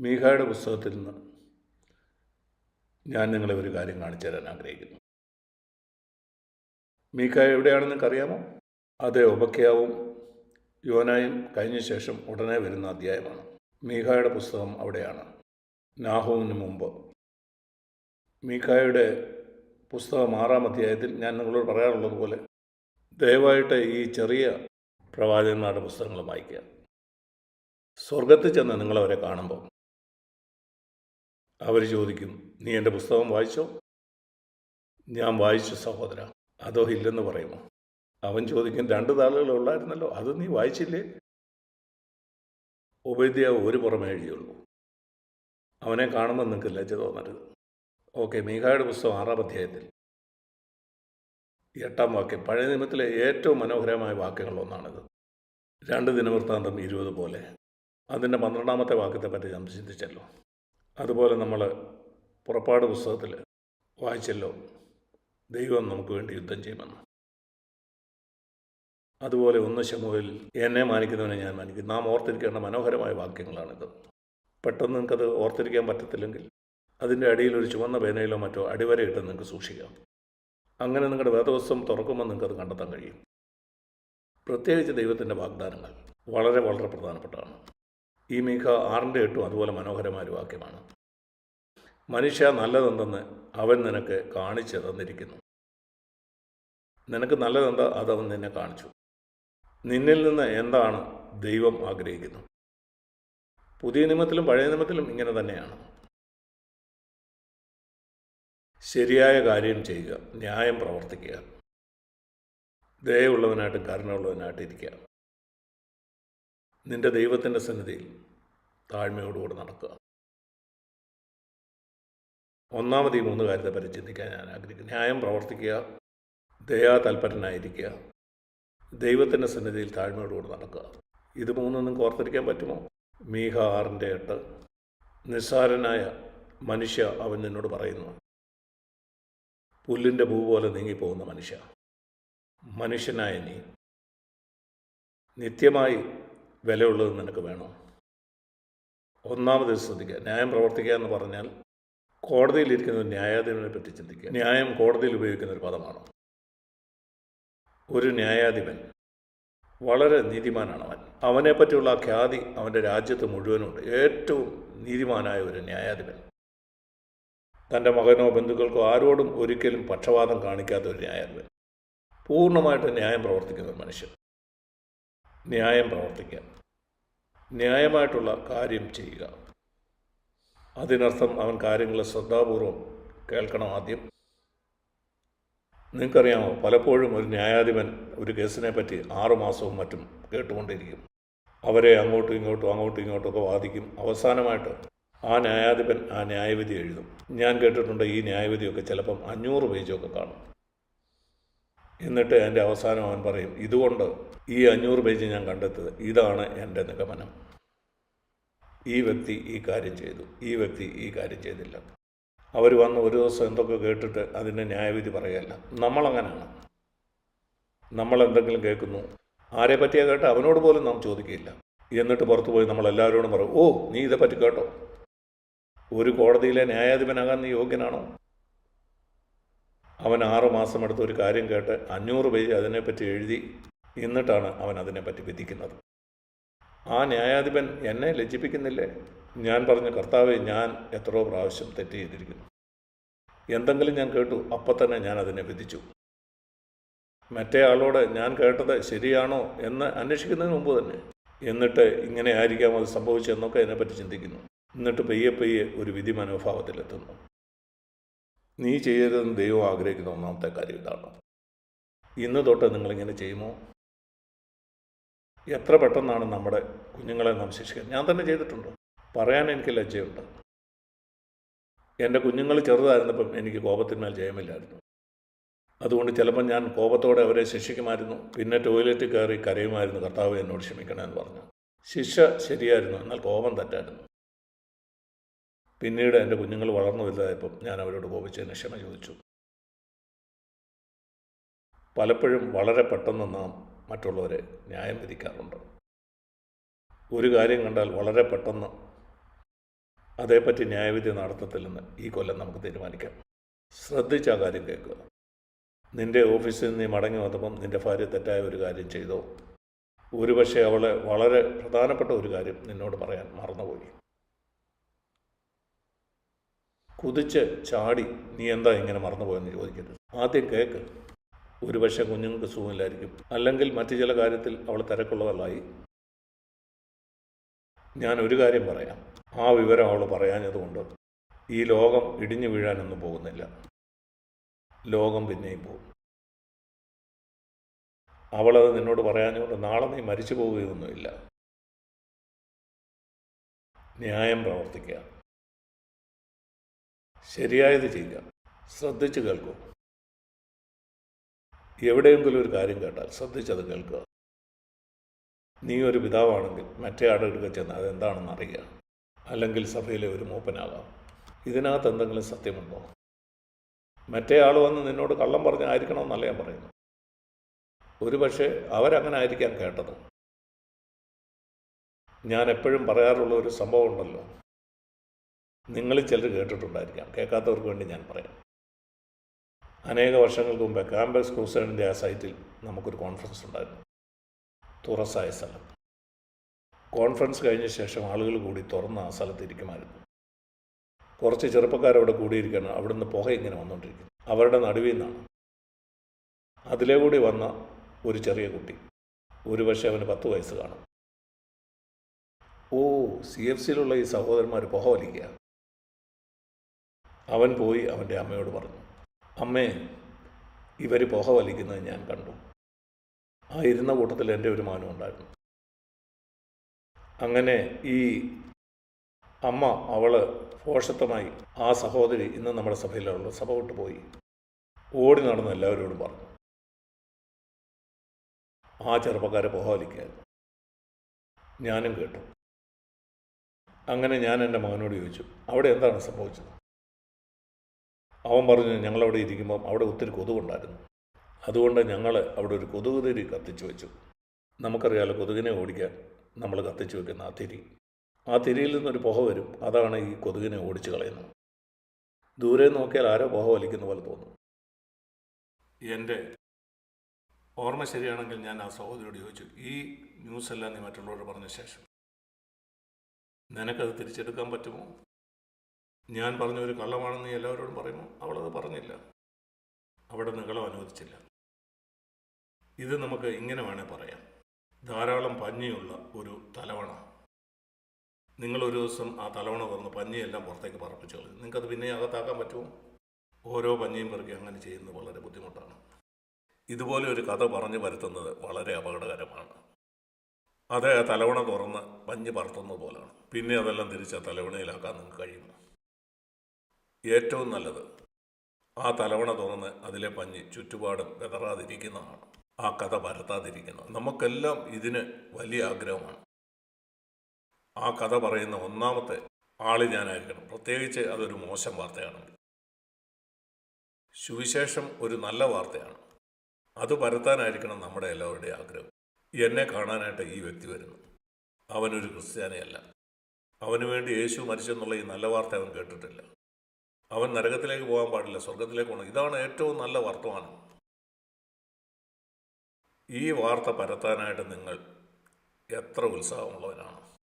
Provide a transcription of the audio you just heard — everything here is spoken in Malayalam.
മീഖായുടെ പുസ്തകത്തിൽ നിന്ന് ഞാൻ നിങ്ങളെ ഒരു കാര്യം കാണിച്ചു തരാൻ ആഗ്രഹിക്കുന്നു. മീഖായ എവിടെയാണെന്ന് അറിയാമോ അതേ ഒബക്കയാവും യോനായും കഴിഞ്ഞ ശേഷം ഉടനെ വരുന്ന അധ്യായമാണ്. മീഖായുടെ പുസ്തകം അവിടെയാണ്. നാഹുവിന് മുമ്പ്. മീഖായുടെ പുസ്തകം ആറാം അധ്യായത്തിൽ ഞാൻ നിങ്ങളോട് പറയാറുള്ളത് പോലെ ദയവായിട്ട് ഈ ചെറിയ പ്രവാചകന്മാരുടെ പുസ്തകങ്ങൾ വായിക്കുക. സ്വർഗത്തിൽ ചെന്ന് നിങ്ങളവരെ കാണുമ്പോൾ അവർ ചോദിക്കും നീ എന്റെ പുസ്തകം വായിച്ചോ? ഞാൻ വായിച്ചു സഹോദര. അതോ ഇല്ലെന്ന് പറയുമോ? അവൻ ചോദിക്കും രണ്ട് താളുകൾ ഉള്ളായിരുന്നല്ലോ അത് നീ വായിച്ചില്ലേ? ഉപേദ്യ ഒരു പുറമേ എഴുതിയുള്ളൂ. അവനെ കാണുമ്പോൾ നിങ്ങൾക്ക് ലജ്ജ തോന്നരുത്. ഓക്കെ മീഖായുടെ പുസ്തകം ആറാം അധ്യായത്തിൽ. എട്ടാം വാക്യം. പഴയ നിയമത്തിലെ ഏറ്റവും മനോഹരമായ വാക്യങ്ങളൊന്നാണിത് രണ്ട് ദിനവൃത്താന്തം ഇരുപത് പോലെ. അതിന്റെ പന്ത്രണ്ടാമത്തെ വാക്യത്തെ പറ്റി നാം ചിന്തിച്ചല്ലോ. അതുപോലെ നമ്മൾ പുറപ്പാട് പുസ്തകത്തിൽ വായിച്ചല്ലോ. ദൈവം നമുക്ക് വേണ്ടി യുദ്ധം ചെയ്യുമെന്ന്. അതുപോലെ ഒന്ന് ശമുവിൽ എന്നെ മാനിക്കുന്നവനെ ഞാൻ മാനിക്കും. നാം ഓർത്തിരിക്കേണ്ട മനോഹരമായ വാക്യങ്ങളാണിത്. പെട്ടെന്ന് നിങ്ങൾക്കത് ഓർത്തിരിക്കാൻ പറ്റത്തില്ലെങ്കിൽ അതിന്റെ അടിയിൽ ഒരു ചുവന്ന പേനയിലോ മറ്റോ അടിവരയിട്ട് നിങ്ങൾക്ക് സൂക്ഷിക്കാം. അങ്ങനെ നിങ്ങളുടെ വേദവസ്വം തുറക്കുമ്പോൾ നിങ്ങൾക്കത് കണ്ടെത്താൻ കഴിയും. പ്രത്യേകിച്ച് ദൈവത്തിന്റെ വാഗ്ദാനങ്ങൾ വളരെ വളരെ പ്രധാനപ്പെട്ടതാണ്. ഈ മീഖ ആറിന്റെ എട്ടും അതുപോലെ മനോഹരമായ ഒരു വാക്യമാണ്. മനുഷ്യ നല്ലതെന്തെന്ന് അവൻ നിനക്ക് കാണിച്ചു തന്നിരിക്കുന്നു. നിനക്ക് നല്ലതെന്താ അതവൻ നിന്നെ കാണിച്ചു. നിന്നിൽ നിന്ന് എന്താണ് ദൈവം ആഗ്രഹിക്കുന്നു? പുതിയ നിയമത്തിലും പഴയ നിയമത്തിലും ഇങ്ങനെ തന്നെയാണ്. ശരിയായ കാര്യം ചെയ്യുക ന്യായം പ്രവർത്തിക്കുക. ദയുള്ളവനായിട്ടും കരുണയുള്ളവനായിട്ട് ഇരിക്കുക. നിന്റെ ദൈവത്തിന്റെ സന്നിധിയിൽ താഴ്മയോടുകൂടെ നടക്കുക. ഒന്നാമത് ഈ മൂന്ന് കാര്യത്തെ പറ്റി ചിന്തിക്കാൻ ഞാൻ ആഗ്രഹിക്കുന്നു. ന്യായം പ്രവർത്തിക്കുക ദയാ തൽപരനായിരിക്കുക ദൈവത്തിന്റെ സന്നിധിയിൽ താഴ്മയോടുകൂടി നടക്കുക. ഇത് മൂന്നൊന്നും കോർത്തിരിക്കാൻ പറ്റുമോ? മീഹ ആറിന്റെ എട്ട്. നിസ്സാരനായ മനുഷ്യ അവൻ നിന്നോട് പറയുന്നു പുല്ലിന്റെ പൂ പോലെ നീങ്ങിപ്പോകുന്ന മനുഷ്യ മനുഷ്യനായ നീ നിത്യമായി വിലയുള്ളത് നിനക്ക് വേണോ? ഒന്നാമത് ശ്രദ്ധിക്കുക. ന്യായം പ്രവർത്തിക്കുക എന്ന് പറഞ്ഞാൽ കോടതിയിലിരിക്കുന്ന ഒരു ന്യായാധിപനെ പറ്റി ചിന്തിക്കുക. ന്യായം കോടതിയിൽ ഉപയോഗിക്കുന്ന ഒരു പദമാണ്? ഒരു ന്യായാധിപൻ വളരെ നീതിമാനാണ് അവൻ. അവനെപ്പറ്റിയുള്ള ഖ്യാതി അവന്റെ രാജ്യത്ത് മുഴുവനുണ്ട് ഏറ്റവും നീതിമാനായ ഒരു ന്യായാധിപൻ. തന്റെ മകനോ ബന്ധുക്കൾക്കോ ആരോടും ഒരിക്കലും പക്ഷപാതം കാണിക്കാത്ത ഒരു ന്യായാധിപൻ. പൂർണമായിട്ട് ന്യായം പ്രവർത്തിക്കുന്ന ഒരു മനുഷ്യൻ. ന്യായം പ്രവർത്തിക്കുക ന്യായമായിട്ടുള്ള കാര്യം ചെയ്യുക. അതിനർത്ഥം അവൻ കാര്യങ്ങൾ ശ്രദ്ധാപൂർവം കേൾക്കണം ആദ്യം. നിങ്ങൾക്കറിയാമോ പലപ്പോഴും ഒരു ന്യായാധിപൻ ഒരു കേസിനെ പറ്റി ആറുമാസവും മറ്റും കേട്ടുകൊണ്ടിരിക്കും. അവരെ അങ്ങോട്ടും ഇങ്ങോട്ടും അങ്ങോട്ടും ഇങ്ങോട്ടും ഒക്കെ വാദിക്കും. അവസാനമായിട്ട് ആ ന്യായാധിപൻ ആ ന്യായവിധി എഴുതും. ഞാൻ കേട്ടിട്ടുണ്ട് ഈ ന്യായവിധിയൊക്കെ ചിലപ്പം അഞ്ഞൂറ് പേജൊക്കെ കാണും. എന്നിട്ട് എന്റെ അവസാനം അവൻ പറയും ഇതുകൊണ്ട് ഈ അഞ്ഞൂറ് പേജ് ഞാൻ കണ്ടെത്തത്. ഇതാണ് എന്റെ നിഗമനം. ഈ വ്യക്തി ഈ കാര്യം ചെയ്തു. ഈ വ്യക്തി ഈ കാര്യം ചെയ്തില്ല. അവർ വന്ന് ഒരു ദിവസം എന്തൊക്കെ കേട്ടിട്ട് അതിന്റെ ന്യായവിധി പറയല്ല. നമ്മളങ്ങനെയാണ് നമ്മൾ എന്തെങ്കിലും കേൾക്കുന്നു. ആരെ പറ്റിയാ കേട്ട്? അവനോട് പോലും നാം ചോദിക്കില്ല എന്നിട്ട് പുറത്തു പോയി നമ്മൾ എല്ലാവരോടും പറയും ഓ നീ ഇതേപ്പറ്റി കേട്ടോ? ഒരു കോടതിയിലെ ന്യായാധിപനാകാൻ നീ യോഗ്യനാണോ? അവൻ ആറു മാസം എടുത്ത് ഒരു കാര്യം കേട്ട് അഞ്ഞൂറ് പേജ് അതിനെപ്പറ്റി എഴുതി എന്നിട്ടാണ് അവൻ അതിനെപ്പറ്റി വിധിക്കുന്നത്. ആ ന്യായാധിപൻ എന്നെ ലജ്ജിപ്പിക്കുന്നില്ലേ? ഞാൻ പറഞ്ഞ കർത്താവെ ഞാൻ എത്രയോ പ്രാവശ്യം തെറ്റ് ചെയ്തിരിക്കുന്നു. എന്തെങ്കിലും ഞാൻ കേട്ടു അപ്പം തന്നെ ഞാൻ അതിനെ വിധിച്ചു. മറ്റേ ആളോട് ഞാൻ കേട്ടത് ശരിയാണോ എന്ന് അന്വേഷിക്കുന്നതിന് മുമ്പ് തന്നെ. എന്നിട്ട് ഇങ്ങനെ ആയിരിക്കാം അത് സംഭവിച്ചെന്നൊക്കെ അതിനെപ്പറ്റി ചിന്തിക്കുന്നു. എന്നിട്ട് പെയ്യെ പെയ്യെ ഒരു വിധി മനോഭാവത്തിലെത്തുന്നു. നീ ചെയ്യരുതെന്ന് ദൈവം ആഗ്രഹിക്കുന്ന ഒന്നാമത്തെ കാര്യം ഇതാണ്. ഇന്ന് തൊട്ട് നിങ്ങളിങ്ങനെ ചെയ്യുമോ? എത്ര പെട്ടെന്നാണ് നമ്മുടെ കുഞ്ഞുങ്ങളെ നാം ശിക്ഷിക്കുക ഞാൻ തന്നെ ചെയ്തിട്ടുണ്ട്. പറയാൻ എനിക്ക് ലജ്ജയുണ്ട്. എന്റെ കുഞ്ഞുങ്ങൾ ചെറുതായിരുന്നപ്പം എനിക്ക് കോപത്തിന്മേൽ ജയമില്ലായിരുന്നു. അതുകൊണ്ട് ചിലപ്പോൾ ഞാൻ കോപത്തോടെ അവരെ ശിക്ഷിക്കുമായിരുന്നു. പിന്നെ ടോയ്ലറ്റിൽ കയറി കരയുമായിരുന്നു. കർത്താവ് എന്നോട് ക്ഷമിക്കണമെന്ന് പറഞ്ഞു. ശിക്ഷ ശരിയായിരുന്നു. എന്നാൽ കോപം തെറ്റായിരുന്നു. പിന്നീട് എന്റെ കുഞ്ഞുങ്ങൾ വളർന്നു വലുതായപ്പം ഞാൻ അവരോട് കോപിച്ചതിന് ക്ഷമ ചോദിച്ചു. പലപ്പോഴും വളരെ പെട്ടെന്ന് നാം മറ്റുള്ളവരെ ന്യായം വിധിക്കാറുണ്ട്. ഒരു കാര്യം കണ്ടാൽ വളരെ പെട്ടെന്ന് അതേപ്പറ്റി ന്യായവിധി നടത്തത്തില്ലെന്ന് ഈ കൊല്ലം നമുക്ക് തീരുമാനിക്കാം. ശ്രദ്ധിച്ച ആ കാര്യം കേൾക്കുക. നിന്റെ ഓഫീസിൽ നിന്ന് നീ മടങ്ങി വന്നപ്പം നിന്റെ ഭാര്യ തെറ്റായ ഒരു കാര്യം ചെയ്തോ? ഒരുപക്ഷെ അവളെ വളരെ പ്രധാനപ്പെട്ട ഒരു കാര്യം നിന്നോട് പറയാൻ മറന്നുപോയി. കുതിച്ച് ചാടി നീ എന്താ ഇങ്ങനെ മറന്നുപോയെന്ന് ചോദിക്കരുത്. ആദ്യം കേക്ക്. ഒരുപക്ഷെ കുഞ്ഞുങ്ങൾക്ക് സുഖമില്ലായിരിക്കും. അല്ലെങ്കിൽ മറ്റു ചില കാര്യത്തിൽ അവൾ തിരക്കുള്ളവളായി. ഞാൻ ഒരു കാര്യം പറയാം. ആ വിവരം അവൾ പറയാഞ്ഞതുകൊണ്ട് ഈ ലോകം ഇടിഞ്ഞു വീഴാനൊന്നും പോകുന്നില്ല. ലോകം പിന്നെയും പോകും. അവളത് നിന്നോട് പറയാഞ്ഞുകൊണ്ട് നാളെ നീ മരിച്ചു പോവുകയൊന്നുമില്ല. ന്യായം പ്രവർത്തിക്കുക. ശരിയായത് ചെയ്യുക. ശ്രദ്ധിച്ച് കേൾക്കൂ. എവിടെയെങ്കിലും ഒരു കാര്യം കേട്ടാൽ ശ്രദ്ധിച്ചത് കേൾക്കുക. നീ ഒരു പിതാവാണെങ്കിൽ മറ്റേ ആടുകൾക്ക് ചെന്ന് അതെന്താണെന്ന് അറിയുക. അല്ലെങ്കിൽ സഭയിലെ ഒരു മൂപ്പനാകാം ഇതിനകത്ത് എന്തെങ്കിലും സത്യമുണ്ടോ? മറ്റേ ആൾ വന്ന് നിന്നോട് കള്ളം പറഞ്ഞായിരിക്കണമെന്നല്ല ഞാൻ പറയുന്നു ഒരു പക്ഷേ അവരങ്ങനെ ആയിരിക്കാം കേട്ടത്. ഞാൻ എപ്പോഴും പറയാറുള്ള ഒരു സംഭവം ഉണ്ടല്ലോ. നിങ്ങളിൽ ചിലർ കേട്ടിട്ടുണ്ടായിരിക്കാം. കേൾക്കാത്തവർക്ക് വേണ്ടി ഞാൻ പറയാം. അനേക വർഷങ്ങൾക്ക് മുമ്പേ ക്യാമ്പസ് ക്രൂസൈഡിന്റെ ആ സൈറ്റിൽ നമുക്കൊരു കോൺഫറൻസ് ഉണ്ടായിരുന്നു. തുറസായ സ്ഥലം. കോൺഫറൻസ് കഴിഞ്ഞ ശേഷം ആളുകൾ കൂടി തുറന്ന ആ സ്ഥലത്ത് ഇരിക്കുമായിരുന്നു. കുറച്ച് ചെറുപ്പക്കാരവിടെ കൂടിയിരിക്കണം അവിടുന്ന് പുക ഇങ്ങനെ വന്നുകൊണ്ടിരിക്കുന്നു. അവരുടെ നടുവിൽ നിന്നാണ്. അതിലേ കൂടി വന്ന ഒരു ചെറിയ കുട്ടി. ഒരു പക്ഷേ അവന് പത്ത് വയസ്സ് കാണും. ഓ സി എഫ് സിയിലുള്ള ഈ സഹോദരന്മാർ പുക വലിക്കുക. അവൻ പോയി അവന്റെ അമ്മയോട് പറഞ്ഞു അമ്മേ ഇവർ പുക വലിക്കുന്നത് ഞാൻ കണ്ടു. ആ ഇരുന്ന കൂട്ടത്തിൽ എന്റെ ഒരു മാനം ഉണ്ടായിരുന്നു. അങ്ങനെ ഈ അമ്മ അവൾ ഭോഷത്വമായി ആ സഹോദരി ഇന്ന് നമ്മുടെ സഭയിലുള്ള സഭ വിട്ടു പോയി. ഓടി നടന്ന് എല്ലാവരോടും പറഞ്ഞു ആ ചെറുപ്പക്കാരെ പുകവലിക്കായിരുന്നു ഞാനും കേട്ടു. അങ്ങനെ ഞാൻ എന്റെ മകനോട് ചോദിച്ചു അവിടെ എന്താണ് സംഭവിച്ചത്? അവൻ പറഞ്ഞു ഞങ്ങളവിടെ ഇരിക്കുമ്പം അവിടെ ഒത്തിരി കൊതുകുണ്ടായിരുന്നു അതുകൊണ്ട് ഞങ്ങൾ അവിടെ ഒരു കൊതുക് തിരി കത്തിച്ചു വെച്ചു. നമുക്കറിയാലോ കൊതുകിനെ ഓടിക്കാൻ നമ്മൾ കത്തിച്ചു വെക്കുന്ന ആ തിരി. ആ തിരിയിൽ നിന്നൊരു പുക വരും. അതാണ് ഈ കൊതുകിനെ ഓടിച്ചു കളയുന്നത്. ദൂരെ നോക്കിയാൽ ആരോ പുക വലിക്കുന്ന പോലെ തോന്നും. എന്റെ ഓർമ്മ ശരിയാണെങ്കിൽ ഞാൻ ആ സഹോദരിയോട് ചോദിച്ചു ഈ ന്യൂസ് എല്ലാം നീ മറ്റുള്ളവരോട് പറഞ്ഞ ശേഷം നിനക്കത് തിരിച്ചെടുക്കാൻ പറ്റുമോ? ഞാൻ പറഞ്ഞ ഒരു കള്ളമാണെന്ന് എല്ലാവരോടും പറയുമോ? അവളത് പറഞ്ഞില്ല. അവിടെ നികളം അനുവദിച്ചില്ല. ഇത് നമുക്ക് ഇങ്ങനെ വേണേൽ പറയാം. ധാരാളം പഞ്ഞിയുള്ള ഒരു തലവണ. നിങ്ങളൊരു ദിവസം ആ തലവണ തുറന്ന് പഞ്ഞിയെല്ലാം പുറത്തേക്ക് പറപ്പിച്ചു കളയും. നിങ്ങൾക്കത് പിന്നെ അകത്താക്കാൻ പറ്റുമോ? ഓരോ പഞ്ഞിയും പെറുക്കി അങ്ങനെ ചെയ്യുന്നത് വളരെ ബുദ്ധിമുട്ടാണ്. ഇതുപോലെ ഒരു കഥ പറഞ്ഞു വരുത്തുന്നത് വളരെ അപകടകരമാണ്. അത് തലവണ തുറന്ന് പഞ്ഞ് പറത്തുന്നത് പോലാണ്. പിന്നെ അതെല്ലാം തിരിച്ച് ആ തലവണയിലാക്കാൻ നിങ്ങൾക്ക് കഴിയുമോ? ഏറ്റവും നല്ലത്. ആ തലവണ തുറന്ന് അതിലെ പഞ്ഞി ചുറ്റുപാടും വിതറാതിരിക്കുന്നതാണ് ആ കഥ പരത്താതിരിക്കുന്നത്. നമുക്കെല്ലാം ഇതിന് വലിയ ആഗ്രഹമാണ്. ആ കഥ പറയുന്ന ഒന്നാമത്തെ ആൾ ഞാനായിരിക്കണം. പ്രത്യേകിച്ച് അതൊരു മോശം വാർത്തയാണെങ്കിൽ. സുവിശേഷം ഒരു നല്ല വാർത്തയാണ്. അത് പരത്താനായിരിക്കണം നമ്മുടെ എല്ലാവരുടെയും ആഗ്രഹം. എന്നെ കാണാനായിട്ട് ഈ വ്യക്തി വരുന്നു. അവനൊരു ക്രിസ്ത്യാനിയല്ല. അവന് വേണ്ടി യേശു മരിച്ചെന്നുള്ള ഈ നല്ല വാർത്ത അവൻ കേട്ടിട്ടില്ല. അവൻ നരകത്തിലേക്ക് പോകാൻ പാടില്ല സ്വർഗത്തിലേക്ക് പോകണം. ഇതാണ് ഏറ്റവും നല്ല വർത്തമാനം. ഈ വാർത്ത പരത്താനായിട്ട് നിങ്ങൾ എത്ര ഉത്സാഹമുള്ളവരാണ്.